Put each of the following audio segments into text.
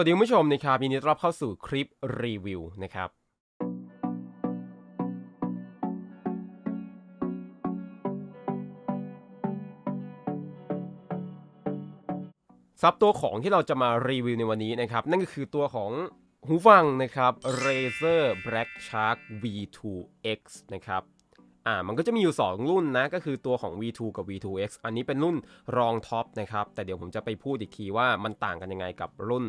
วัสดีคุณผู้ชมนะครับยินดีต้อนรับเข้าสู่คลิปรีวิวนะครับซับตัวของที่เราจะมารีวิวในวันนี้นะครับ นั่นก็คือตัวของหูฟังนะครับ Razer Black Shark V2X นะครับอ่ามันก็จะมีอยู่ 2 รุ่นนะ ก็คือตัวของ V2 กับ V2X อันนี้เป็นรุ่นรองท็อปนะครับ แต่เดี๋ยวผมจะไปพูดอีกทีว่ามันต่างกันยังไงกับรุ่น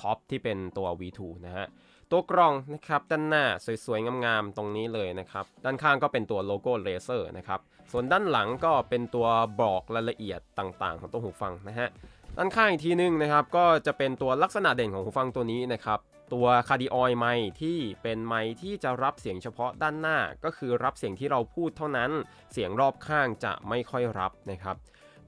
ท็อปที่เป็นตัว V2 นะฮะ ตัวกรองนะครับด้านหน้าสวยๆ งามๆ ตรงนี้เลยนะครับ ด้านข้างก็เป็นตัวโลโก้ Razer นะครับ ส่วนด้านหลังก็เป็นตัวบอกรายละเอียดต่างๆ ของตัวหูฟังนะฮะ ด้านข้างอีกทีนึงนะครับ ก็จะเป็นตัวลักษณะเด่นของหูฟังตัวนี้นะครับตัวคาร์ดิออยไมที่เป็นไมที่จะรับเสียงเฉพาะด้านหน้า ก็คือรับเสียงที่เราพูดเท่านั้น เสียงรอบข้างจะไม่ค่อยรับนะครับ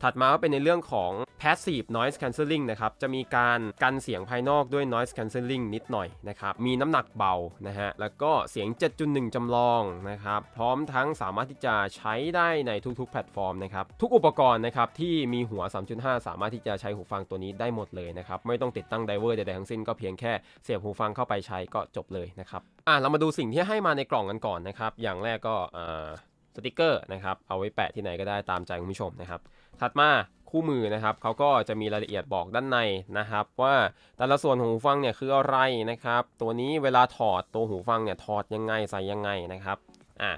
ถัดมาก็เป็นในเรื่องของ passive noise cancelling นะครับ จะมีการกันเสียงภายนอกด้วย noise cancelling นิดหน่อยนะครับ มีน้ำหนักเบานะฮะ แล้วก็เสียง 7.1 จำลองนะครับ พร้อมทั้งสามารถที่จะใช้ได้ในทุกๆ แพลตฟอร์มนะครับ ทุกอุปกรณ์นะครับที่มีหัว 3.5 สามารถที่จะใช้หูฟังตัวนี้ได้หมดเลยนะครับ ไม่ต้องติดตั้งไดเวอร์ใดๆทั้งสิ้นก็เพียงแค่เสียบหูฟังเข้าไปใช้ก็จบเลยนะครับ อะเรามาดูสิ่งที่ให้มาในกล่องกันก่อนนะครับ อย่างแรกก็อ่า สติกเกอร์นะครับเอาไว้แปะที่ไหนก็ได้ตามใจคุณผู้ชมนะครับ ถัดมาคู่มือนะครับเขาก็จะมีรายละเอียดบอกด้านในนะครับ ว่าแต่ละส่วนของหูฟังเนี่ยคืออะไรนะครับ ตัวนี้เวลาถอดตัวหูฟังเนี่ยถอดยังไงใส่ยังไงนะครับอะ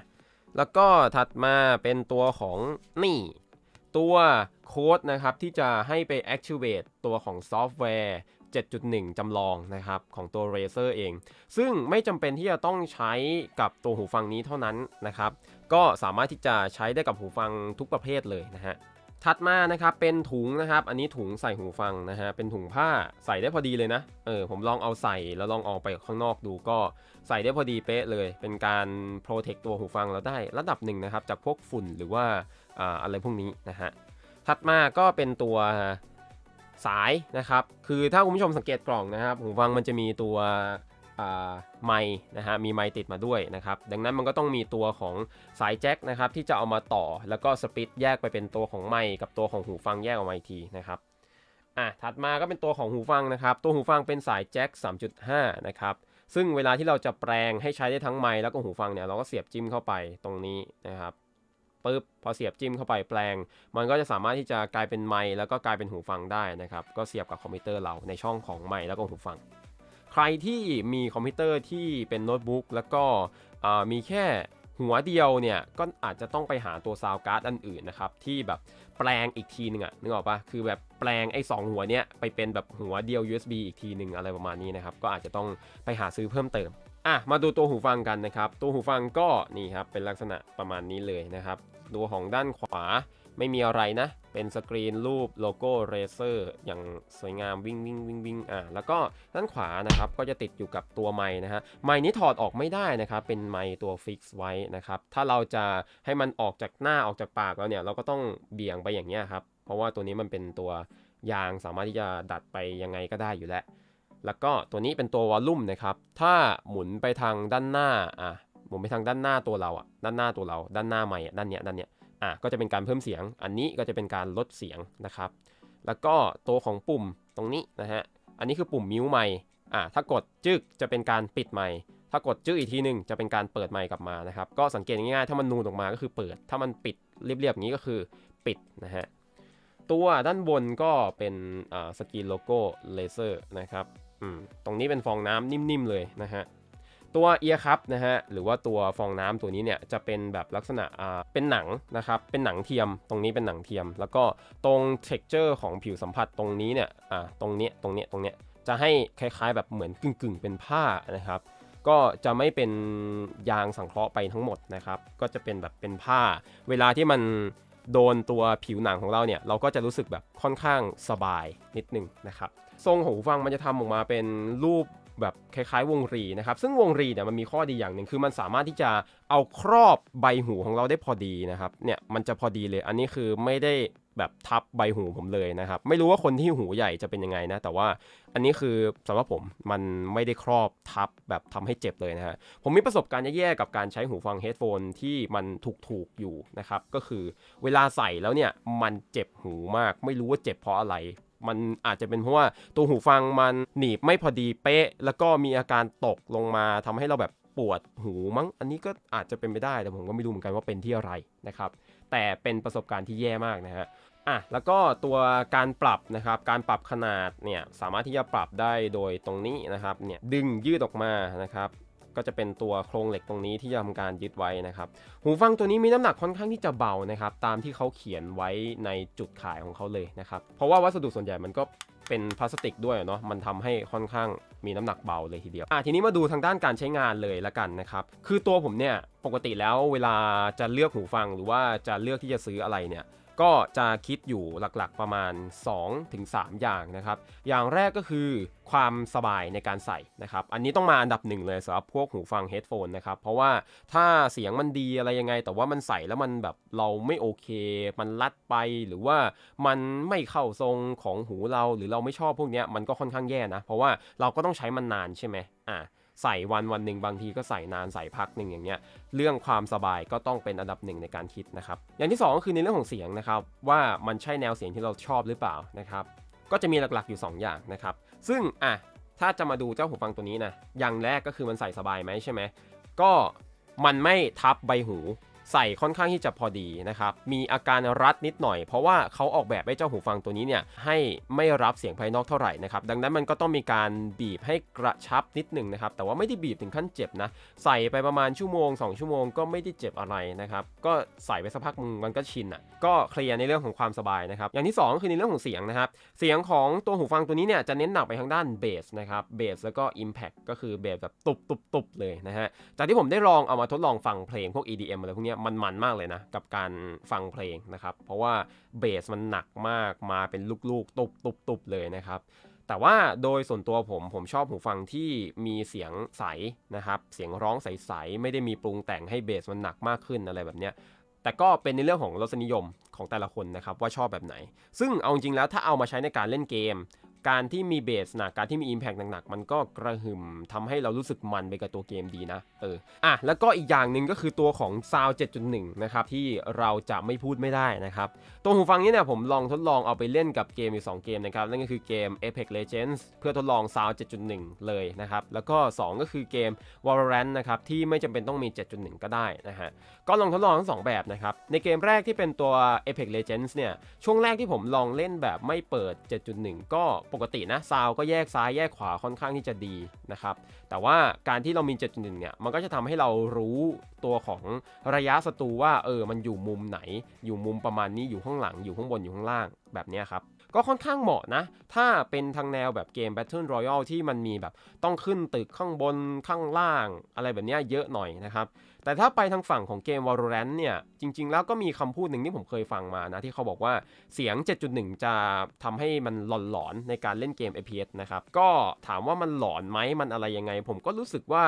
แล้วก็ถัดมาเป็นตัวของนี่ ตัวโค้ดนะครับที่จะให้ไป activate ตัวของซอฟต์แวร์ 7.1 จำลองนะครับของตัว Razer เอง ซึ่งไม่จำเป็นที่จะต้องใช้กับตัวหูฟังนี้เท่านั้นนะครับ ก็สามารถที่จะใช้ได้กับหูฟังทุกประเภทเลยนะฮะถัดมานะครับเป็นถุงนะครับ อันนี้ถุงใส่หูฟังนะฮะเป็นถุงผ้าใส่ได้พอดีเลยนะเออผมลองเอาใส่แล้วลองออกไปข้างนอกดูก็ใส่ได้พอดีเป๊ะเลย เป็นการโปรเทคตัวหูฟังเราได้ระดับหนึ่งนะครับจากพวกฝุ่นหรือว่าอ่าอะไรพวกนี้นะฮะถัดมาก็เป็นตัว สายนะครับ คือถ้าคุณผู้ชมสังเกตกล่องนะครับหูฟังมันจะมีตัวไมค์นะฮะมีไมติดมาด้วยนะครับ ดังนั้นมันก็ต้องมีตัวของสายแจ็คนะครับที่จะเอามาต่อแล้วก็สปลิตแยกไปเป็นตัวของไมค์กับตัวของหูฟังแยกออกมาอีกทีนะครับอะถัดมาก็เป็นตัวของหูฟังนะครับ ตัวหูฟังเป็นสายแจ็ค3.5 นะครับซึ่งเวลาที่เราจะแปลงให้ใช้ได้ทั้งไมค์แล้วก็หูฟังเนี่ยเราก็เสียบจิ้มเข้าไปตรงนี้นะครับ ปึ๊บพอเสียบจิ้มเข้าไปแปลง มันก็จะสามารถที่จะกลายเป็นไมค์แล้วก็กลายเป็นหูฟังได้นะครับก็เสียบกับคอมพิวเตอร์เราในช่องของไมค์แล้วก็หูฟัง ใครที่มีคอมพิวเตอร์ที่เป็นโน้ตบุ๊กแล้วก็มีแค่หัวเดียวเนี่ยก็อาจจะต้องไปหาตัวซาวการ์ดอันอื่นนะครับที่แบบแปลงอีกทีหนึ่งอะนึกออกปะคือแบบแปลงไอ้สองหัวเนี้ยไปเป็นแบบหัวเดียว USB อีกทีหนึ่งอะไรประมาณนี้นะครับก็อาจจะต้องไปหาซื้อเพิ่มเติมอะมาดูตัวหูฟังกันนะครับ ตัวหูฟังก็นี่ครับเป็นลักษณะประมาณนี้เลยนะครับ ตัวของด้านขวาไม่มีอะไรนะ เป็นสกรีนรูปโลโก้ Razer อย่างสวยงามวิ่งวิ่งวิ่งวิ่งอะแล้วก็ด้านขวานะครับก็จะติดอยู่กับตัวไม้นะฮะไม้นี้ถอดออกไม่ได้นะครับ เป็นไม้ตัวฟิกซ์ไว้นะครับ ถ้าเราจะให้มันออกจากหน้าออกจากปากแล้วเนี่ย เราก็ต้องเบี่ยงไปอย่างเงี้ยครับ เพราะว่าตัวนี้มันเป็นตัวยางสามารถที่จะดัดไปยังไงก็ได้อยู่แล้ว แล้วก็ตัวนี้เป็นตัววอลลุ่มนะครับ ถ้าหมุนไปทางด้านหน้าอะ หมุนไปทางด้านหน้าตัวเราอะด้านหน้าตัวเราด้านหน้าไม้อะด้านเนี้ยด้านเนี้ยอะก็จะเป็นการเพิ่มเสียง อันนี้ก็จะเป็นการลดเสียงนะครับ แล้วก็ตัวของปุ่มตรงนี้นะฮะอันนี้คือปุ่มมิวไมค์อะถ้ากดจึกจะเป็นการปิดไมค์ถ้ากดจึกอีกทีหนึ่งจะเป็นการเปิดไมค์กลับมานะครับ ก็สังเกตง่ายๆ ถ้ามันนูนออกมาก็คือเปิด ถ้ามันปิดเรียบๆอย่างนี้ก็คือปิดนะฮะ ตัวด้านบนก็เป็นสกรีนโลโก้เลเซอร์นะครับอืมตรงนี้เป็นฟองน้ำนิ่มๆเลยนะฮะ ตัวเอียร์คัพนะฮะหรือว่าตัวฟองน้ำตัวนี้เนี่ยจะเป็นแบบลักษณะอ่าเป็นหนังนะครับเป็นหนังเทียมตรงนี้เป็นหนังเทียม แล้วก็ตรง texture ของผิวสัมผัสตรงนี้เนี่ยอ่าตรงเนี้ยตรงเนี้ยตรงเนี้ยจะให้คล้ายๆ แบบเหมือนกึ่งๆ เป็นผ้านะครับ ก็จะไม่เป็นยางสังเคราะห์ไปทั้งหมดนะครับ ก็จะเป็นแบบเป็นผ้า เวลาที่มันโดนตัวผิวหนังของเราเนี่ย เราก็จะรู้สึกแบบค่อนข้างสบายนิดนึงนะครับ ทรงหูฟังมันจะทำออกมาเป็นรูป แบบคล้ายๆ วงรีนะครับ ซึ่งวงรีเนี่ยมันมีข้อดีอย่างหนึ่งคือมันสามารถที่จะเอาครอบใบหูของเราได้พอดีนะครับเนี่ยมันจะพอดีเลย อันนี้คือไม่ได้แบบทับใบหูผมเลยนะครับ ไม่รู้ว่าคนที่หูใหญ่จะเป็นยังไงนะ แต่ว่าอันนี้คือสำหรับผมมันไม่ได้ครอบทับแบบทำให้เจ็บเลยนะฮะผมมีประสบการณ์แย่ๆกับการใช้หูฟังเฮดโฟนที่มันถูกๆอยู่นะครับ ก็คือเวลาใส่แล้วเนี่ยมันเจ็บหูมาก ไม่รู้ว่าเจ็บเพราะอะไร มันอาจจะเป็นเพราะว่าตัวหูฟังมันหนีบไม่พอดีเป๊ะ แล้วก็มีอาการตกลงมาทำให้เราแบบปวดหูมั้ง อันนี้ก็อาจจะเป็นไปได้ แต่ผมก็ไม่รู้เหมือนกันว่าเป็นที่อะไรนะครับ แต่เป็นประสบการณ์ที่แย่มากนะฮะอะแล้วก็ตัวการปรับนะครับการปรับขนาดเนี่ยสามารถที่จะปรับได้โดยตรงนี้นะครับเนี่ยดึงยืดออกมานะครับ ก็จะเป็นตัวโครงเหล็กตรงนี้ที่จะทำการยึดไว้นะครับ หูฟังตัวนี้มีน้ำหนักค่อนข้างที่จะเบานะครับ ตามที่เขาเขียนไว้ในจุดขายของเขาเลยนะครับ เพราะว่าวัสดุส่วนใหญ่มันก็เป็นพลาสติกด้วยเนาะมันทำให้ค่อนข้างมีน้ำหนักเบาเลยทีเดียวอะทีนี้มาดูทางด้านการใช้งานเลยละกันนะครับ คือตัวผมเนี่ยปกติแล้วเวลาจะเลือกหูฟังหรือว่าจะเลือกที่จะซื้ออะไรเนี่ย ก็จะคิดอยู่หลักๆประมาณ 2-3 อย่างนะครับ อย่างแรกก็คือความสบายในการใส่นะครับ อันนี้ต้องมาอันดับหนึ่งเลยสำหรับพวกหูฟังเฮดโฟนนะครับ เพราะว่าถ้าเสียงมันดีอะไรยังไง แต่ว่ามันใส่แล้วมันแบบเราไม่โอเค มันลัดไปหรือว่ามันไม่เข้าทรงของหูเราหรือเราไม่ชอบพวกนี้มันก็ค่อนข้างแย่นะ เพราะว่าเราก็ต้องใช้มันนานใช่ไหมอ่า ใส่วันวันหนึ่งบางทีก็ใส่นานใส่พักหนึ่งอย่างเงี้ยเรื่องความสบายก็ต้องเป็นอันดับหนึ่งในการคิดนะครับอย่างที่ 2 ก็คือในเรื่องของเสียงนะครับว่ามันใช่แนวเสียงที่เราชอบหรือเปล่านะครับก็จะมีหลักๆอยู่ 2 อย่างนะครับซึ่งอะถ้าจะมาดูเจ้าหูฟังตัวนี้นะอย่างแรกก็คือมันใส่สบายไหมใช่ไหมก็มันไม่ทับใบหู ใส่ค่อนข้างที่จะพอดีนะครับ มีอาการรัดนิดหน่อย เพราะว่าเขาออกแบบให้เจ้าหูฟังตัวนี้เนี่ยให้ไม่รับเสียงภายนอกเท่าไหร่นะครับ ดังนั้นมันก็ต้องมีการบีบให้กระชับนิดหนึ่งนะครับ แต่ว่าไม่ได้บีบถึงขั้นเจ็บนะ ใส่ไปประมาณชั่วโมง 2 ชั่วโมงก็ไม่ได้เจ็บอะไรนะครับ ก็ใส่ไปสักพักมึงมันก็ชินอะ ก็เคลียร์ในเรื่องของความสบายนะครับ อย่างที่2ก็คือในเรื่องของเสียงนะครับ เสียงของตัวหูฟังตัวนี้เนี่ยจะเน้นหนักไปทางด้านเบสนะครับ เบสแล้วก็ Impact ก็คือเบสแบบตุบตุบตุบเลยนะฮะ จากที่ผมได้ลองเอามาทดลองฟังเพลงพวก EDM อะไรพวกเนี้ยมันมันมากเลยนะ กับการฟังเพลงนะครับ เพราะว่าเบสมันหนักมากมาเป็นลูกๆ ตุบตุบตุบเลยนะครับ แต่ว่าโดยส่วนตัวผมผมชอบหูฟังที่มีเสียงใสนะครับ เสียงร้องใสๆไม่ได้มีปรุงแต่งให้เบสมันหนักมากขึ้นอะไรแบบเนี้ยแต่ก็เป็นในเรื่องของรสนิยมของแต่ละคนนะครับว่าชอบแบบไหน ซึ่งเอาจริงแล้วถ้าเอามาใช้ในการเล่นเกม การที่มีเบสหนักการที่มี Impact หนักๆมันก็กระหึ่มทำให้เรารู้สึกมันไปกับตัวเกมดีนะเอออะแล้วก็อีกอย่างหนึ่งก็คือตัวของ Sound 7.1 นะครับที่เราจะไม่พูดไม่ได้นะครับตัวหูฟังนี้เนี่ยผมลองทดลองเอาไปเล่นกับเกมอยู่ 2 เกมนะครับนั่นก็คือเกม Apex Legends เพื่อทดลอง Sound 7.1 เลยนะครับแล้วก็ 2 ก็คือเกม Valorant นะครับที่ไม่จำเป็นต้องมี 7.1 ก็ได้นะฮะก็ลองทดลองทั้งสองแบบนะครับในเกมแรกที่เป็นตัว Apex Legends เนี่ยช่วงแรกที่ผมลองเล่นแบบไม่เปิด 7.1 ก็ปกตินะซาวก็แยกซ้ายแยกขวาค่อนข้างที่จะดีนะครับ แต่ว่าการที่เรามี 7.1 เนี่ย มันก็จะทำให้เรารู้ตัวของระยะศัตรูว่าเออ มันอยู่มุมไหน อยู่มุมประมาณนี้อยู่ข้างหลัง อยู่ข้างบน อยู่ข้างล่าง แบบนี้ครับ ก็ค่อนข้างเหมาะนะ ถ้าเป็นทางแนวแบบเกม Battle Royale ที่มันมีแบบต้องขึ้นตึกข้างบนข้างล่าง อะไรแบบนี้เยอะหน่อยนะครับ แต่ถ้าไปทางฝั่งของเกม Valorant เนี่ย จริง ๆ แล้วก็มีคำพูดหนึ่งที่ผมเคยฟังมานะ ที่เขาบอกว่าเสียง 7.1 จะทำให้มันหลอนๆในการเล่นเกม FPS นะครับ ก็ถามว่ามันหลอนไหมมันอะไรยังไงผมก็รู้สึกว่า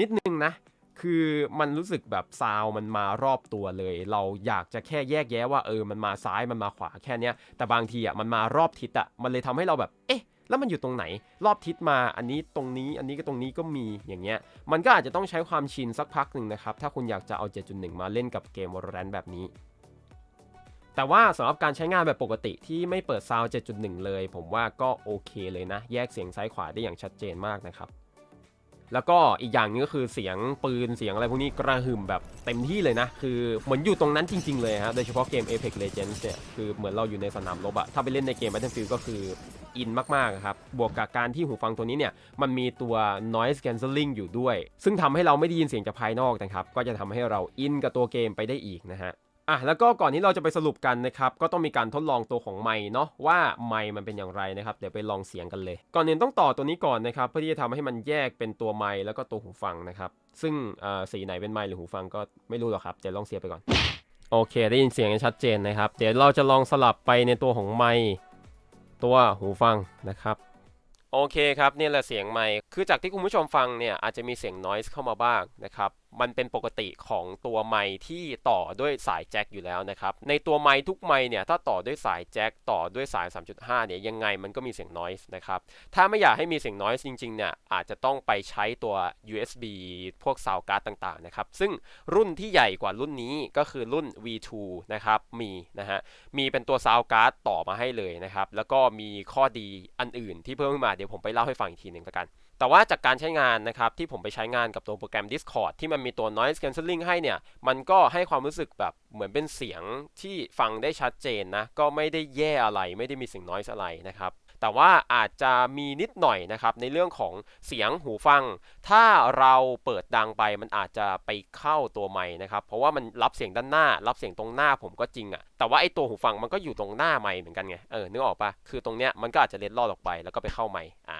นิดนึงนะ คือมันรู้สึกแบบซาวมันมารอบตัวเลย เราอยากจะแค่แยกแยะว่าเออมันมาซ้ายมันมาขวาแค่เนี้ย แต่บางทีอะมันมารอบทิศอะมันเลยทำให้เราแบบเอ๊ะแล้วมันอยู่ตรงไหน รอบทิศมาอันนี้ตรงนี้อันนี้ก็ตรงนี้ก็มีอย่างเงี้ย มันก็อาจจะต้องใช้ความชินสักพักหนึ่งนะครับ ถ้าคุณอยากจะเอา 7.1 มาเล่นกับเกม Valorant แบบนี้ แต่ว่าสำหรับการใช้งานแบบปกติที่ไม่เปิดซาว 7.1 เลย ผมว่าก็โอเคเลยนะ แยกเสียงซ้ายขวาได้อย่างชัดเจนมากนะครับ แล้วก็อีกอย่างนึงก็คือเสียงปืนเสียงอะไรพวกนี้กระหึ่มแบบเต็มที่เลยนะ คือเหมือนอยู่ตรงนั้นจริง ๆ เลยฮะโดยเฉพาะเกม Apex Legends เนี่ยคือเหมือนเราอยู่ในสนามรบอะถ้าไปเล่นในเกม Battlefield ก็คืออินมากๆครับ บวกกับการที่หูฟังตัวนี้เนี่ยมันมีตัว noise cancelling อยู่ด้วย ซึ่งทำให้เราไม่ได้ยินเสียงจากภายนอกนะครับ ก็จะทำให้เราอินกับตัวเกมไปได้อีกนะฮะ อะแล้วก็ก่อนที่เราจะไปสรุปกันนะครับก็ต้องมีการทดลองตัวของไมค์เนาะว่าไมค์มันเป็นอย่างไรนะครับเดี๋ยวไปลองเสียงกันเลย ก่อนอื่นต้องต่อตัวนี้ก่อนนะครับเพื่อที่จะทำให้มันแยกเป็นตัวไมค์แล้วก็ตัวหูฟังนะครับซึ่งเอ่อสีไหนเป็นไมค์หรือหูฟังก็ไม่รู้หรอกครับเดี๋ยวลองเสียบไปก่อนโอเค ได้ยินเสียงชัดเจนนะครับ เดี๋ยวเราจะลองสลับไปในตัวของไมค์ตัวหูฟังนะครับ โอเคครับนี่แหละเสียงไมค์คือจากที่คุณผู้ชมฟังเนี่ยอาจจะมีเสียง noise เข้ามาบ้างนะครับ มันเป็นปกติของตัวไมค์ที่ต่อด้วยสายแจ็คอยู่แล้วนะครับ ในตัวไมค์ทุกไมค์เนี่ยถ้าต่อด้วยสายแจ็คต่อด้วยสาย 3.5 เนี่ยยังไงมันก็มีเสียง noise นะครับ ถ้าไม่อยากให้มีเสียง noise จริงๆเนี่ยอาจจะต้องไปใช้ตัว USB พวก sound card ต่างๆนะครับ ซึ่งรุ่นที่ใหญ่กว่ารุ่นนี้ก็คือรุ่น V2 นะครับมีนะฮะมีเป็นตัว sound card ต่อมาให้เลยนะครับ แล้วก็มีข้อดีอันอื่นที่เพิ่มขึ้นมาเดี๋ยวผมไปเล่าให้ฟังอีกทีหนึ่งละกัน แต่ว่าจากการใช้งานนะครับที่ผมไปใช้งานกับตัวโปรแกรม Discord ที่มันมีตัว noise cancelling ให้เนี่ย มันก็ให้ความรู้สึกแบบเหมือนเป็นเสียงที่ฟังได้ชัดเจนนะ ก็ไม่ได้แย่อะไรไม่ได้มีเสียง noise อะไรนะครับแต่ว่าอาจจะมีนิดหน่อยนะครับในเรื่องของเสียงหูฟัง ถ้าเราเปิดดังไปมันอาจจะไปเข้าตัวไมค์นะครับ เพราะว่ามันรับเสียงด้านหน้า รับเสียงตรงหน้าผมก็จริงอะแต่ว่าไอตัวหูฟังมันก็อยู่ตรงหน้าไมค์เหมือนกันไงเออนึกออกปะคือตรงเนี้ยมันก็อาจจะเล็ดลอดออกไปแล้วก็ไปเข้าไมค์อ่า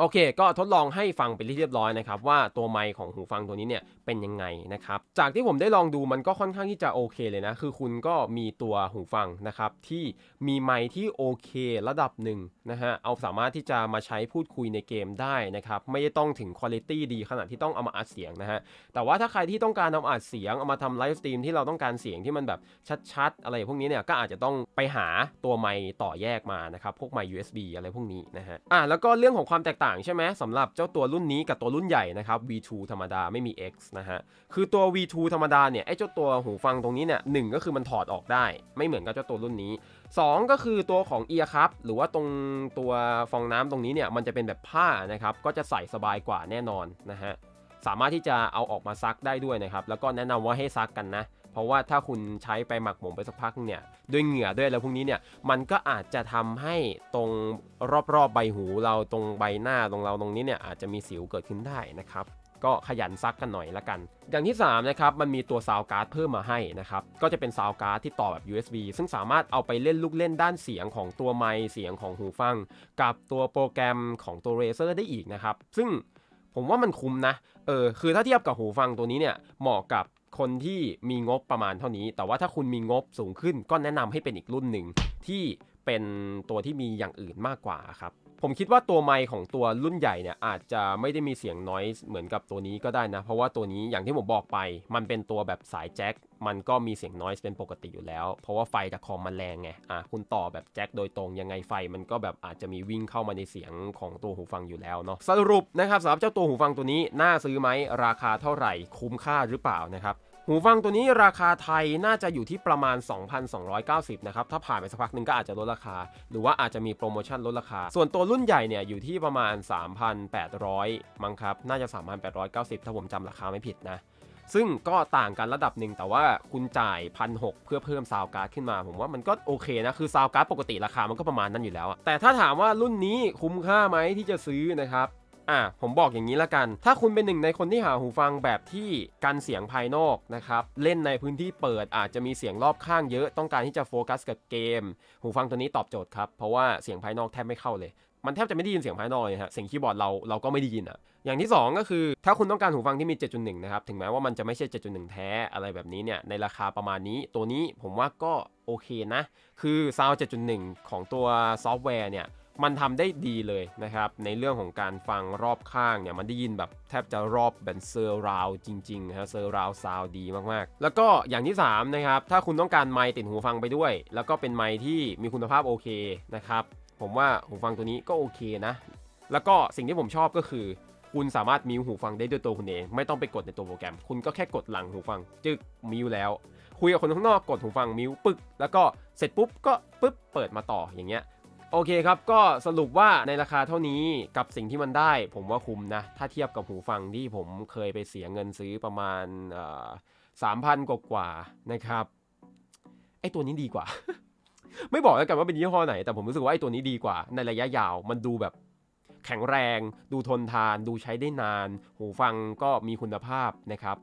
โอเค ก็ทดลองให้ฟังเป็นที่เรียบร้อยนะครับว่าตัวไมค์ของหูฟังตัวนี้เนี่ยเป็นยังไงนะครับ จากที่ผมได้ลองดูมันก็ค่อนข้างที่จะโอเคเลยนะ คือคุณก็มีตัวหูฟังนะครับที่มีไมค์ที่โอเคระดับหนึ่งนะฮะ เอาสามารถที่จะมาใช้พูดคุยในเกมได้นะครับ ไม่ได้ต้องถึงคุณภาพดีขนาดที่ต้องเอามาอัดเสียงนะฮะ แต่ว่าถ้าใครที่ต้องการเอามาอัดเสียงเอามาทำไลฟ์สตรีมที่เราต้องการเสียงที่มันแบบชัดๆ อะไรพวกนี้เนี่ยก็อาจจะต้องไปหาตัวไมค์ต่อแยกมานะครับ พวกไมค์ USB อะไรพวกนี้นะฮะ อะแล้วก็เรื่องของความแตกต่างใช่ไหมสำหรับเจ้าตัวรุ่นนี้กับตัวรุ่นใหญ่นะครับ V2 ธรรมดาไม่มี X นะฮะ คือตัว V2 ธรรมดาเนี่ยไอ้เจ้าตัวหูฟังตรงนี้เนี่ยหนึ่งก็คือมันถอดออกได้ ไม่เหมือนกับเจ้าตัวรุ่นนี้ 2 ก็คือตัวของเอียร์ครับหรือว่าตรงตัวฟองน้ำตรงนี้เนี่ยมันจะเป็นแบบผ้านะครับก็จะใส่สบายกว่าแน่นอนนะฮะสามารถที่จะเอาออกมาซักได้ด้วยนะครับแล้วก็แนะนำว่าให้ซักกันนะ เพราะว่าถ้าคุณใช้ไปหมักหมมไปสักพักเนี่ยด้วยเหงื่อด้วยอะไรพวกนี้เนี่ยมันก็อาจจะทำให้ตรงรอบๆใบหูเราตรงใบหน้าตรงเราตรงนี้เนี่ยอาจจะมีสิวเกิดขึ้นได้นะครับก็ขยันซักกันหน่อยละกัน อย่างที่3นะครับมันมีตัวซาวการ์ดเพิ่มมาให้นะครับก็จะเป็นซาวการ์ดที่ต่อแบบ USB ซึ่งสามารถเอาไปเล่นลูกเล่นด้านเสียงของตัวไมค์เสียงของหูฟัง กับตัวโปรแกรมของตัว Razer ได้อีกนะครับ ซึ่งผมว่ามันคุ้มนะเออคือถ้าเทียบกับหูฟังตัวนี้เนี่ยเหมาะกับคนที่มีงบประมาณเท่านี้ แต่ว่าถ้าคุณมีงบสูงขึ้นก็แนะนำให้เป็นอีกรุ่นหนึ่งที่เป็นตัวที่มีอย่างอื่นมากกว่าครับ ผมคิดว่าตัวไมค์ของตัวรุ่นใหญ่เนี่ยอาจจะไม่ได้มีเสียง noise เหมือนกับตัวนี้ก็ได้นะ เพราะว่าตัวนี้อย่างที่ผมบอกไป มันเป็นตัวแบบสายแจ็คมันก็มีเสียง noise เป็นปกติอยู่แล้ว เพราะว่าไฟจากคอมมันแรงไงอะคุณต่อแบบแจ็คโดยตรงยังไงไฟมันก็แบบอาจจะมีวิ่งเข้ามาในเสียงของตัวหูฟังอยู่แล้วเนาะสรุปนะครับสำหรับเจ้าตัวหูฟังตัวนี้น่าซื้อไหมราคาเท่าไหร่คุ้มค่าหรือเปล่านะครับ หูฟังตัวนี้ราคาไทยน่าจะอยู่ที่ประมาณ 2,290 นะครับ ถ้าผ่านไปสักพักหนึ่งก็อาจจะลดราคา หรือว่าอาจจะมีโปรโมชั่นลดราคา ส่วนตัวรุ่นใหญ่เนี่ยอยู่ที่ประมาณ 3,800 มั้งครับ น่าจะ 3,890 ถ้าผมจำราคาไม่ผิดนะ ซึ่งก็ต่างกันระดับหนึ่งแต่ว่าคุณจ่ายพันหเพื่อเพิ่มซาวการ์ดขึ้นมา ผมว่ามันก็โอเคนะ คือซาวการ์ดปกติราคามันก็ประมาณนั้นอยู่แล้ว แต่ถ้าถามว่ารุ่นนี้คุ้มค่าไหมที่จะซื้อนะครับ อะผมบอกอย่างนี้ละกัน ถ้าคุณเป็นหนึ่งในคนที่หาหูฟังแบบที่กันเสียงภายนอกนะครับ เล่นในพื้นที่เปิดอาจจะมีเสียงรอบข้างเยอะ ต้องการที่จะโฟกัสกับเกม หูฟังตัวนี้ตอบโจทย์ครับ เพราะว่าเสียงภายนอกแทบไม่เข้าเลย มันแทบจะไม่ได้ยินเสียงภายนอกเลยฮะ เสียงคีย์บอร์ดเราเราก็ไม่ได้ยินอะ อย่างที่ 2 ก็คือ ถ้าคุณต้องการหูฟังที่มี 7.1 นะครับ ถึงแม้ว่ามันจะไม่ใช่ 7.1 แท้อะไรแบบนี้เนี่ย ในราคาประมาณนี้ ตัวนี้ผมว่าก็โอเคนะ คือ Sound 7.1 ของตัวซอฟต์แวร์เนี่ย มันทำได้ดีเลยนะครับ ในเรื่องของการฟังรอบข้างเนี่ยมันได้ยินแบบแทบจะรอบแบบเซอร์ราวจริงๆฮะเซอร์ราวซาวดีมากๆ แล้วก็อย่างที่3นะครับถ้าคุณต้องการไมค์ติดหูฟังไปด้วย แล้วก็เป็นไมค์ที่มีคุณภาพโอเคนะครับผมว่าหูฟังตัวนี้ก็โอเคนะ แล้วก็สิ่งที่ผมชอบก็คือ คุณสามารถมิวหูฟังได้ด้วยตัวคุณเองไม่ต้องไปกดในตัวโปรแกรม คุณก็แค่กดหลังหูฟัง จึกมิวแล้วคุยกับคนข้างนอกกดหูฟังมิวปึ๊กแล้วก็เสร็จปุ๊บก็ปึ๊บเปิดมาต่ออย่างเงี้ย โอเคครับ ก็สรุปว่าในราคาเท่านี้กับสิ่งที่มันได้ ผมว่าคุ้มนะ ถ้าเทียบกับหูฟังที่ผมเคยไปเสียเงินซื้อประมาณสามพันกว่าๆนะครับ ไอตัวนี้ดีกว่า ไม่บอกแล้วกันว่าเป็นยี่ห้อไหน แต่ผมรู้สึกว่าไอตัวนี้ดีกว่า ในระยะยาวมันดูแบบแข็งแรง ดูทนทาน ดูใช้ได้นาน หูฟังก็มีคุณภาพนะครับ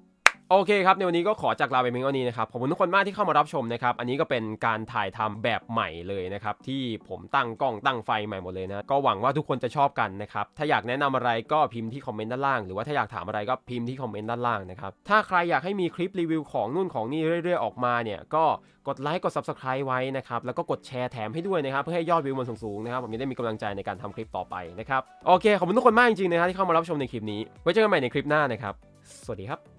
โอเคครับ ในวันนี้ก็ขอจากลาไปเพียงเท่านี้นะครับ ขอบคุณทุกคนมากที่เข้ามารับชมนะครับ อันนี้ก็เป็นการถ่ายทำแบบใหม่เลยนะครับ ที่ผมตั้งกล้องตั้งไฟใหม่หมดเลยนะ ก็หวังว่าทุกคนจะชอบกันนะครับ ถ้าอยากแนะนำอะไรก็พิมพ์ที่คอมเมนต์ด้านล่าง หรือว่าถ้าอยากถามอะไรก็พิมพ์ที่คอมเมนต์ด้านล่างนะครับ ถ้าใครอยากให้มีคลิปรีวิวของนู่นของนี่เรื่อย ๆ ออกมาเนี่ย ก็กดไลค์กด subscribe ไว้นะครับ แล้วก็กดแชร์แถมให้ด้วยนะครับ เพื่อให้ยอดวิวมันสูงๆนะครับ ผมจะได้มีกำลังใจในการทำคลิปต่อไปนะครับ โอเค ขอบคุณทุกคนมากจริงๆนะครับที่เข้ามารับชมในคลิปนี้ ไว้เจอกันใหม่ในคลิปหน้านะครับ สวัสดีครับ